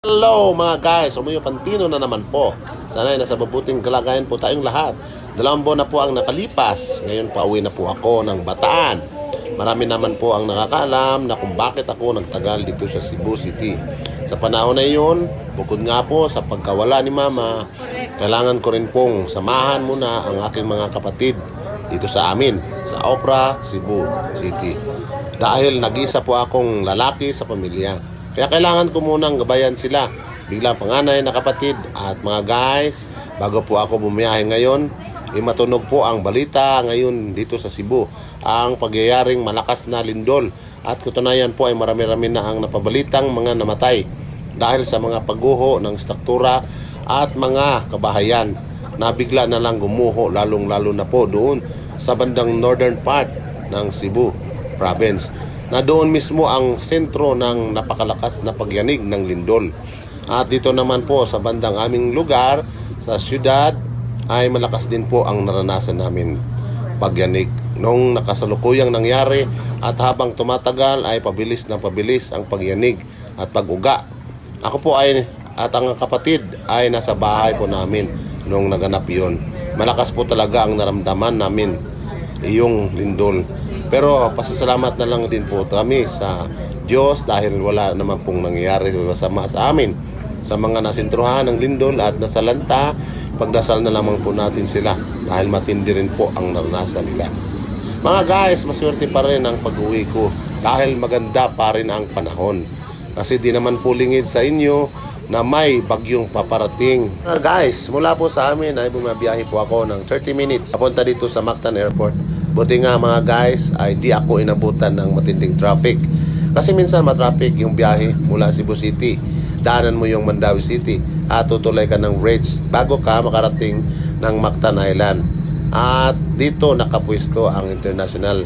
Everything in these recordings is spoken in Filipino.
Hello mga guys, Umuyo Pantino na naman po. Sana'y nasa mabuting kalagayan po tayong lahat. Dalawang buwan na po ang nakalipas. Ngayon pa uwi na po ako ng Bataan. Marami naman po ang nakakaalam na kung bakit ako nagtagal dito sa Cebu City. Sa panahon na iyon, bukod nga po sa pagkawala ni Mama, kailangan ko rin pong samahan muna ang aking mga kapatid dito sa amin, sa Opera, Cebu City. Dahil nag-isa po akong lalaki sa pamilya. Kaya kailangan ko munang gabayan sila. Bilang panganay na kapatid at mga guys, bago po ako bumiyahe ngayon, ay matunog po ang balita ngayon dito sa Cebu. Ang pagyayaring malakas na lindol. At katunayan po ay marami-rami na ang napabalitang mga namatay dahil sa mga pagguho ng struktura at mga kabahayan. Na bigla na lang gumuho lalong-lalo na po doon sa bandang northern part ng Cebu province na doon mismo ang sentro ng napakalakas na pagyanig ng lindol. At dito naman po sa bandang aming lugar, sa syudad, ay malakas din po ang naranasan namin pagyanig. Nung nakasalukuyang nangyari at habang tumatagal ay pabilis na pabilis ang pagyanig at pag-uga. Ako po ay at ang kapatid ay nasa bahay po namin nung naganap yon. Malakas po talaga ang naramdaman namin iyong lindol. Pero pasasalamat na lang din po kami sa Diyos dahil wala naman pong nangyayari masama sa amin. Sa mga nasintruhan ng lindol at nasalanta, pagdasal na lamang po natin sila dahil matindi rin po ang naranasan nila. Mga guys, maswerte pa rin ang pag-uwi ko dahil maganda pa rin ang panahon. Kasi di naman po lingid sa inyo na may bagyong paparating. Mga guys, mula po sa amin ay bumabiyahe po ako ng 30 minutes papunta dito sa Mactan Airport. Buti nga mga guys ay di ako inabutan ng matinding traffic. Kasi minsan matraffic yung biyahe mula Cebu City. Daanan mo yung Mandawi City at tutuloy ka ng bridge bago ka makarating ng Mactan Island. At dito nakapwesto ang international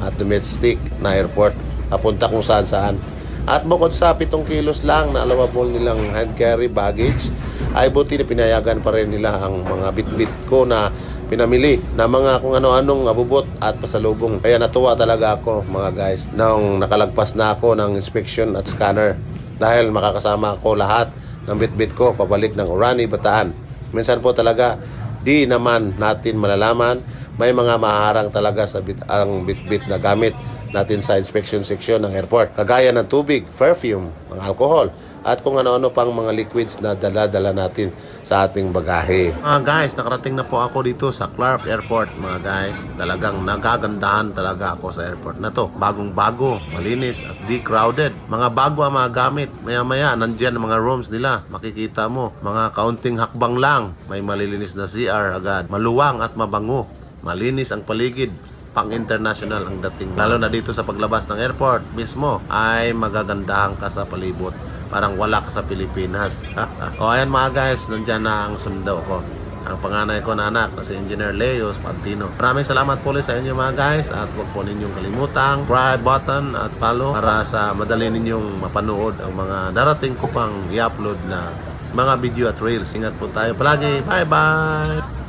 at domestic na airport papunta kung saan saan. At bukod sa 7 kilos lang na allowable nilang hand carry baggage, ay buti na pinayagan pa rin nila ang mga bit-bit ko na pinamili na mga kung ano-anong abubot at pasalubong. Kaya natuwa talaga ako mga guys nung nakalagpas na ako ng inspection at scanner dahil makakasama ko lahat ng bit-bit ko pabalik ng Orani, Bataan. Minsan po talaga di naman natin malalaman may mga maharang talaga sa bit ang bit-bit na gamit natin sa inspection section ng airport. Kagaya ng tubig, perfume, mga alcohol, at kung ano-ano pang mga liquids na dala-dala natin sa ating bagahe. Mga guys, nakarating na po ako dito sa Clark Airport. Mga guys, talagang nagagandahan talaga ako sa airport na to. Bagong-bago, malinis at di crowded. Mga bago ang mga gamit. Maya-maya, nandyan mga rooms nila. Makikita mo, mga kaunting hakbang lang. May malilinis na CR agad. Maluwang at mabango. Malinis ang paligid pang-international ang dating. Lalo na dito sa paglabas ng airport mismo ay magagandahan ka sa palibot. Parang wala ka sa Pilipinas. o ayan mga guys, nandyan na ang sundo ko. Ang panganay ko na anak na si Engineer Leos Pantino. Maraming salamat po sa inyo mga guys at huwag po ninyong kalimutang subscribe button at follow para sa madali ninyong mapanood ang mga darating ko pang i-upload na mga video at reels. Ingat po tayo palagi. Bye bye!